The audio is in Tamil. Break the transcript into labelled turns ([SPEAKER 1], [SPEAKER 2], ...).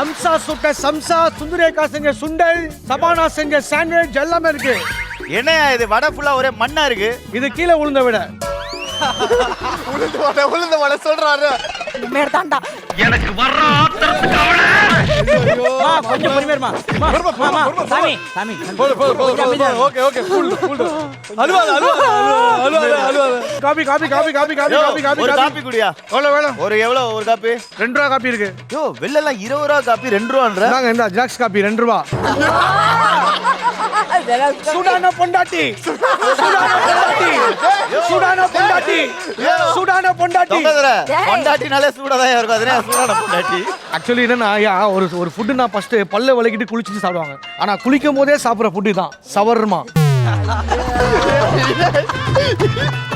[SPEAKER 1] அம்சா சுட்ட சம்சா சுந்தரேகா செஞ்ச சுண்டல் சபானா செஞ்ச சாண்ட்விச் எல்லாமே இருக்கு.
[SPEAKER 2] என்னையா இது? வடை ஃபுல்லா ஒரே மண்ணா இருக்கு?
[SPEAKER 1] இது கீழே விழுந்த விட.
[SPEAKER 3] உளுந்து வடை உளுந்து வடை சொல்றாரு.
[SPEAKER 4] மேல தாண்டா.
[SPEAKER 5] மா, கொஞ்சம் பொறுமையா இருமா. மா, மா, மா, சாமி, சாமி.
[SPEAKER 3] போதும் போதும் போதும் ஓகே ஓகே கூல் கூல் அழுவாத அழுவாத அழுவாத.
[SPEAKER 1] Coffee coffee coffee coffee coffee coffee coffee
[SPEAKER 2] ஒரு
[SPEAKER 1] காபி.
[SPEAKER 2] காப்பி குடியா?
[SPEAKER 1] எவ்வளவு வேணும்?
[SPEAKER 2] ஒரு எவ்வளவு ஒரு காப்பி
[SPEAKER 1] ரெண்டு ரூபா காப்பி இருக்கு.
[SPEAKER 2] யோ வெளிலலாம் இருபது ரூபா காப்பி ரெண்டு ரூபான்ற?
[SPEAKER 1] நாங்க இந்த ஜாக்ஸ் காப்பி ரெண்டு ரூபா. சூடான பொண்டாட்டி. சூடான பொண்டாட்டி. சூடான பொண்டாட்டி. சூடான பொண்டாட்டி.
[SPEAKER 2] பொண்டாட்டினாலே சூடாதான் இருக்கும். அதனே சூடான பொண்டாட்டி.
[SPEAKER 1] ஆக்சுவலி என்னன்னா ஒரு ஒரு ஃபுட்டு நான் ஃபர்ஸ்ட் பல்ல விளக்கிட்டு குளிச்சுட்டு சாப்பிடுவாங்க. ஆனா குளிக்கும் போதே சாப்பிடுற ஃபுட்டு தான். சவர்மா.